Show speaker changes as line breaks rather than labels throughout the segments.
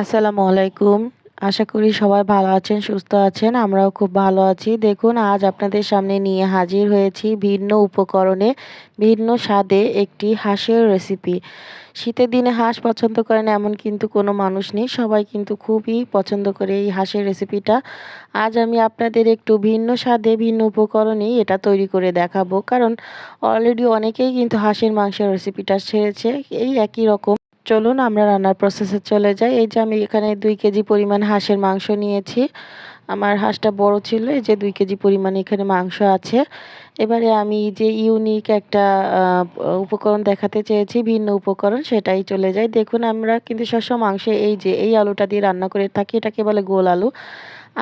আসসালামু আলাইকুম। আশা করি সবাই ভালো আছেন, সুস্থ আছেন, আমরাও খুব ভালো আছি। দেখুন, আজ আপনাদের সামনে নিয়ে হাজির হয়েছি ভিন্ন উপকরণে, ভিন্ন স্বাদে একটি হাঁসের রেসিপি শীতের দিনে হাঁস পছন্দ করেন এমন কিন্তু কোনো মানুষ নেই। সবাই কিন্তু খুবই পছন্দ করে এই হাঁসের রেসিপিটা আজ আমি আপনাদের একটু ভিন্ন স্বাদে, ভিন্ন উপকরণেই এটা তৈরি করে দেখাবো। কারণ অলরেডি অনেকেই কিন্তু হাঁসের মাংসের রেসিপিটা ছেড়েছে। এই একই রকম চলুন আমরা রান্নার প্রসেসে চলে যাই। এই যে আমি এখানে দুই কেজি পরিমাণ হাঁসের মাংস নিয়েছি। আমার হাঁসটা বড় ছিল, এই যে দুই কেজি পরিমাণ এখানে মাংস আছে। এবারে আমি যে ইউনিক একটা উপকরণ দেখাতে চেয়েছি, ভিন্ন উপকরণ, সেটাই চলে যায় দেখুন, আমরা কিন্তু সবসময় মাংসে এই যে এই আলুটা দিয়ে রান্না করে থাকি, এটাকে বলে গোল আলু।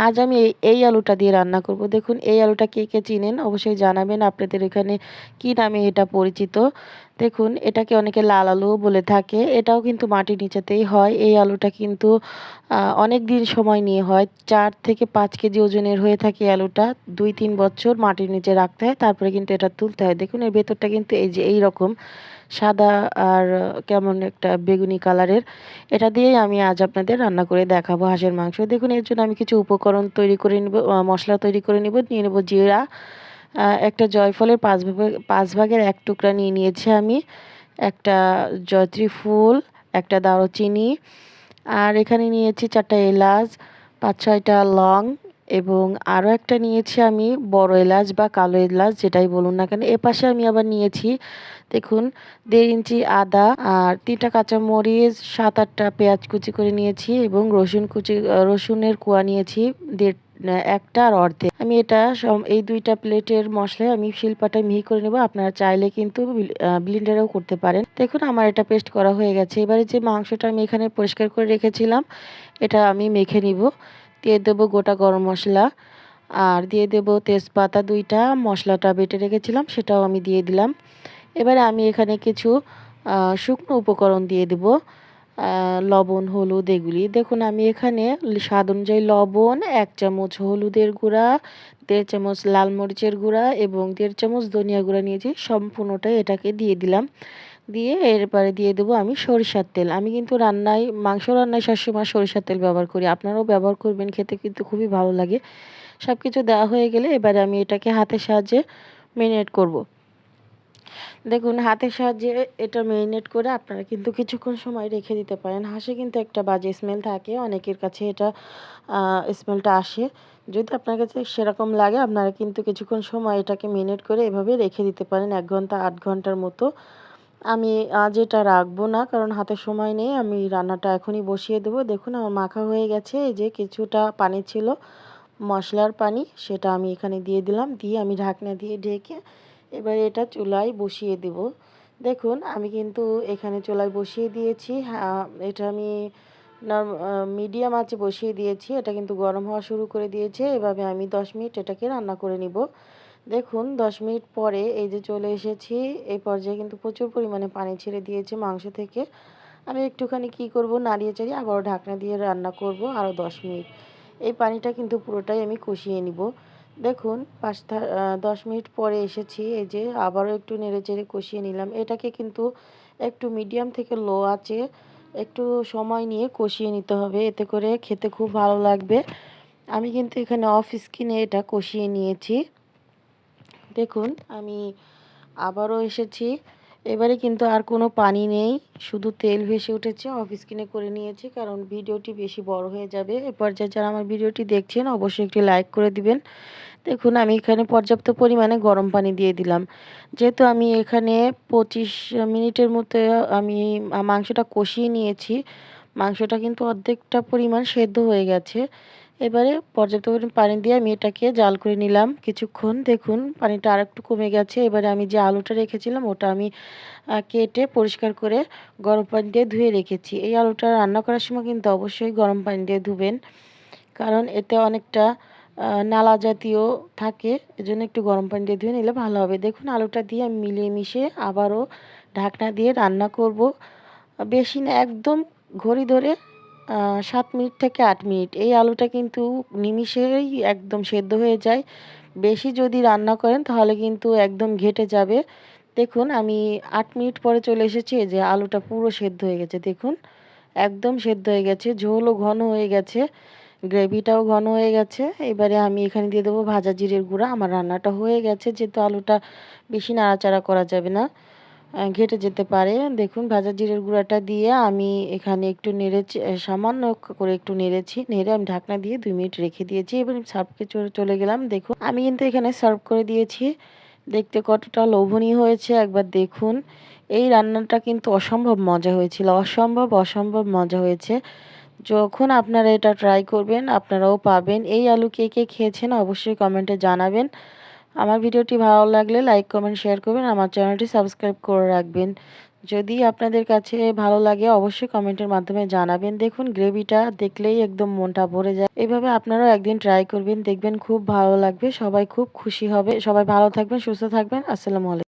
আজ আমি এই আলুটা দিয়ে রান্না করব। দেখুন, এই আলুটা কে কে চিনেন? অবশ্যই জানাবেন আপনাদের এখানে কি নামে এটা পরিচিত। দেখুন, এটাকে অনেকে লাল আলুও বলে থাকে। এটাও কিন্তু মাটির নিচেতেই হয়। এই আলুটা কিন্তু অনেক দিন সময় নিয়ে হয়। চার থেকে পাঁচ কেজি ওজনের হয়ে থাকে আলুটা। দুই তিন বছর মাটির নিচে রাখতে হয়। তারপরে কিন্তু এটা তুলতে হয়। দেখুন, এর ভেতরটা কিন্তু এই যে এই রকম সাদা আর কেমন একটা বেগুনি কালারের। এটা দিয়েই আমি আজ আপনাদের রান্না করে দেখাবো হাঁসের মাংস। দেখুন, এর জন্য আমি কিছু উপকরণ তৈরি করে নিব মশলা তৈরি করে নিব। নিয়ে নেব জিরা একটা জয়ফলের পাঁচ পাঁচ ভাগের এক টুকরা নিয়ে নিয়েছি আমি। একটা জয়ত্রী ফুল, একটা দারুচিনি, আর এখানে নিয়েছি চারটা এলাচ, পাঁচ ছয়টা লং, এবং আরও একটা নিয়েছি আমি, বড় এলাচ বা কালো এলাচ, যেটাই বলুন না কেন। এ পাশে আমি আবার নিয়েছি, দেখুন, দেড় ইঞ্চি আদা আর তিনটা কাঁচামরিচ, সাত আটটা পেঁয়াজ কুচি করে নিয়েছি, এবং রসুন কুচি, রসুনের কুয়া নিয়েছি, দেড় একটা আর অর্ধেক। আমি এটা এই দুইটা প্লেটের মশলায় আমি শিলপাটায় মিহি করে নেব। আপনারা চাইলে কিন্তু ব্লিন্ডারেও করতে পারেন। দেখুন, আমার এটা পেস্ট করা হয়ে গেছে। এবারে যে মাংসটা আমি এখানে পরিষ্কার করে রেখেছিলাম, এটা আমি মেখে নিব। দিয়ে দেবো গোটা গরম মশলা। আর দিয়ে দেব তেজপাতা দুইটা, মশলাটা বেটে রেখেছিলাম, সেটাও আমি দিয়ে দিলাম। এবারে আমি এখানে কিছু শুকনো উপকরণ দিয়ে দেব। লবণ, হলুদ এগুলি। দেখুন, আমি এখানে স্বাদ অনুযায়ী লবণ, এক চামচ হলুদের গুঁড়া, দেড় চামচ লাল মরিচের গুঁড়া এবং দেড় চামচ ধনিয়া গুঁড়া নিয়েছি। সম্পূর্ণটাই এটাকে দিয়ে দিলাম। দিয়ে এরপরে দিয়ে দেবো আমি সরিষার তেল। আমি কিন্তু রান্নায়, মাংস রান্নায় সবসময় সরিষার তেল ব্যবহার করি। আপনারাও ব্যবহার করবেন, খেতে কিন্তু খুবই ভালো লাগে। সব কিছু দেওয়া হয়ে গেলে এবারে আমি এটাকে হাতের সাহায্যে মেরিনেট করব। দেখুন, হাতের সাহায্যে এটা মেরিনেট করে আপনারা কিন্তু কিছুক্ষণ সময় রেখে দিতে পারেন। হাঁসে কিন্তু একটা বাজে স্মেল থাকে, অনেকের কাছে এটা স্মেলটা আসে। যদি আপনার কাছে সেরকম লাগে, আপনারা কিন্তু কিছুক্ষণ সময় এটাকে মেরিনেট করে এভাবে রেখে দিতে পারেন, এক ঘণ্টা, আট ঘণ্টার মতো। আমি আজ এটা রাখব না, কারণ হাতে সময় নেই। আমি রান্নাটা এখনই বসিয়ে দেবো। দেখুন, আমার মাখা হয়ে গেছে। এই যে কিছুটা পানি ছিল, মশলার পানি, সেটা আমি এখানে দিয়ে দিলাম। দিয়ে আমি ঢাকনা দিয়ে ঢেকে এবার এটা চুলায় বসিয়ে দেব। দেখুন, আমি কিন্তু এখানে চুলায় বসিয়ে দিয়েছি। এটা আমি মিডিয়াম আঁচে বসিয়ে দিয়েছি। এটা কিন্তু গরম হওয়া শুরু করে দিয়েছে। এভাবে আমি দশ মিনিট এটাকে রান্না করে নিব। দেখুন, দশ মিনিট পরে এই যে চলে এসেছি, এই পর্যায়ে কিন্তু প্রচুর পরিমাণে পানি ছেড়ে দিয়েছে মাংস থেকে। আমি একটুখানি কি করব, নাড়িয়ে চাড়িয়ে আবারও ঢাকনা দিয়ে রান্না করব আরও দশ মিনিট। এই পানিটা কিন্তু পুরোটাই আমি কষিয়ে নিব। দেখুন পাঁচটা দশ মিনিট পরে এসেছি, এই যে আবারও একটু নেড়ে চেড়ে কষিয়ে নিলাম। এটাকে কিন্তু একটু মিডিয়াম থেকে লো আছে একটু সময় নিয়ে কষিয়ে নিতে হবে, এতে করে খেতে খুব ভালো লাগবে। আমি কিন্তু এখানে অফ স্কিনে এটা কষিয়ে নিয়েছি। দেখুন, আমি আবারও এসেছি। এবারে কিন্তু আর কোনো পানি নেই, শুধু তেল ভেসে উঠেছে অফ স্ক্রিনে করে নিয়েছি, কারণ ভিডিওটি বেশি বড় হয়ে যাবে। এ পর্যায়ে যারা আমার ভিডিওটি দেখছেন, অবশ্যই একটি লাইক করে দিবেন। দেখুন, আমি এখানে পর্যাপ্ত পরিমাণে গরম পানি দিয়ে দিলাম। যেহেতু আমি এখানে পঁচিশ মিনিটের মতো আমি মাংসটা কষিয়ে নিয়েছি, মাংসটা কিন্তু অর্ধেকটা পরিমাণ সেদ্ধ হয়ে গেছে। এবারে পর্যাপ্ত পরিমাণ পানি দিয়ে আমি এটাকে জাল করে নিলাম কিছুক্ষণ। দেখুন, পানিটা আর একটু কমে গেছে। এবারে আমি যে আলুটা রেখেছিলাম, ওটা আমি কেটে পরিষ্কার করে গরম পানি দিয়ে ধুয়ে রেখেছি। এই আলুটা রান্না করার সময় কিন্তু অবশ্যই গরম পানি দিয়ে ধুবেন, কারণ এতে অনেকটা নালা জাতীয় থাকে। এজন্য একটু গরম পানি দিয়ে ধুয়ে নিলে ভালো হবে। দেখুন, আলুটা দিয়ে আমি মিলিয়ে মিশিয়ে আবারও ঢাকনা দিয়ে রান্না করব। বেশি না, একদম ঘড়ি ধরে সাত মিনিট থেকে আট মিনিট। এই আলুটা কিন্তু নিমিষেই একদম সেদ্ধ হয়ে যায়। বেশি যদি রান্না করেন তাহলে কিন্তু একদম ঘেটে যাবে। দেখুন, আমি আট মিনিট পরে চলে এসেছি যে আলুটা পুরো সেদ্ধ হয়ে গেছে। দেখুন, একদম সেদ্ধ হয়ে গেছে। ঝোলও ঘন হয়ে গেছে, গ্রেভিটাও ঘন হয়ে গেছে। এবারে আমি এখানে দিয়ে দেবো ভাজা জিরের গুঁড়া। আমার রান্নাটা হয়ে গেছে, যেহেতু আলুটা বেশি নাড়াচাড়া করা যাবে না। ঘেটে যেতে পারে। দেখুন, ভাজা জিরের গুঁড়াটা দিয়ে আমি এখানে একটু নেড়েছি সামান্য করে একটু নেড়েছি। নেড়ে আমি ঢাকনা দিয়ে দুই মিনিট রেখে দিয়েছি এবার সার্ভকে চলে গেলাম। দেখুন, আমি কিন্তু এখানে সার্ভ করে দিয়েছি। দেখতে কতটা লোভনীয় হয়েছে। একবার দেখুন, এই রান্নাটা কিন্তু অসম্ভব মজা হয়েছিল। অসম্ভব অসম্ভব মজা হয়েছে। যখন আপনারা এটা ট্রাই করবেন, আপনারাও পাবেন। এই আলু কে কে খেয়েছেন অবশ্যই কমেন্টে জানাবেন। আমার ভিডিওটি ভালো লাগলে লাইক, কমেন্ট, শেয়ার করবেন, আমার চ্যানেলটি সাবস্ক্রাইব করে রাখবেন। যদি আপনাদের কাছে ভালো লাগে, অবশ্যই কমেন্টের মাধ্যমে জানাবেন। দেখুন, গ্রেভিটা দেখলেই একদম মনটা ভরে যায়। এভাবে আপনারাও একদিন ট্রাই করবেন, দেখবেন খুব ভালো লাগবে, সবাই খুব খুশি হবে। সবাই ভালো থাকবেন, সুস্থ থাকবেন। আসসালামু আলাইকুম।